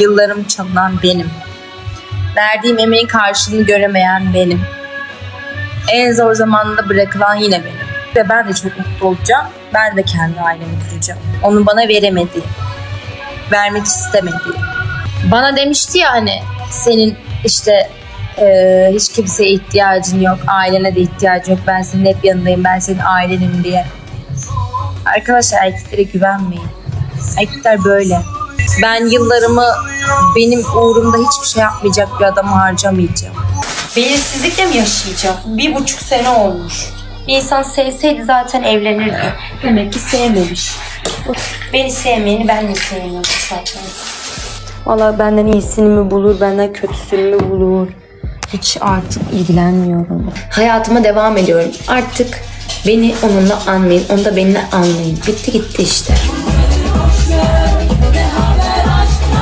Yıllarım çalınan benim. Verdiğim emeğin karşılığını göremeyen benim. En zor zamanda bırakılan yine benim. Ve ben de çok mutlu olacağım. Ben de kendi ailemi kuracağım. Onun bana veremediği, vermek istemediği. Bana demişti ya hani senin işte e, hiç kimseye ihtiyacın yok, ailene de ihtiyacın yok. Ben senin hep yanındayım, ben senin ailenim diye. Arkadaşlar erkeklere güvenmeyin. Erkekler böyle. Ben yıllarımı benim uğrumda hiçbir şey yapmayacak bir adama harcamayacağım. Belirsizlikle mi yaşayacağım? Bir buçuk sene olmuş. Bir insan sevseydi zaten evlenirdi. Demek ki sevmemiş. Beni sevmeyeni ben de sevmiyorum zaten. Valla benden iyisini mi bulur, benden kötüsünü mü bulur? Hiç artık ilgilenmiyorum. Hayatıma devam ediyorum. Artık beni onunla anmayın, onu da benimle anlayın. Bitti gitti işte.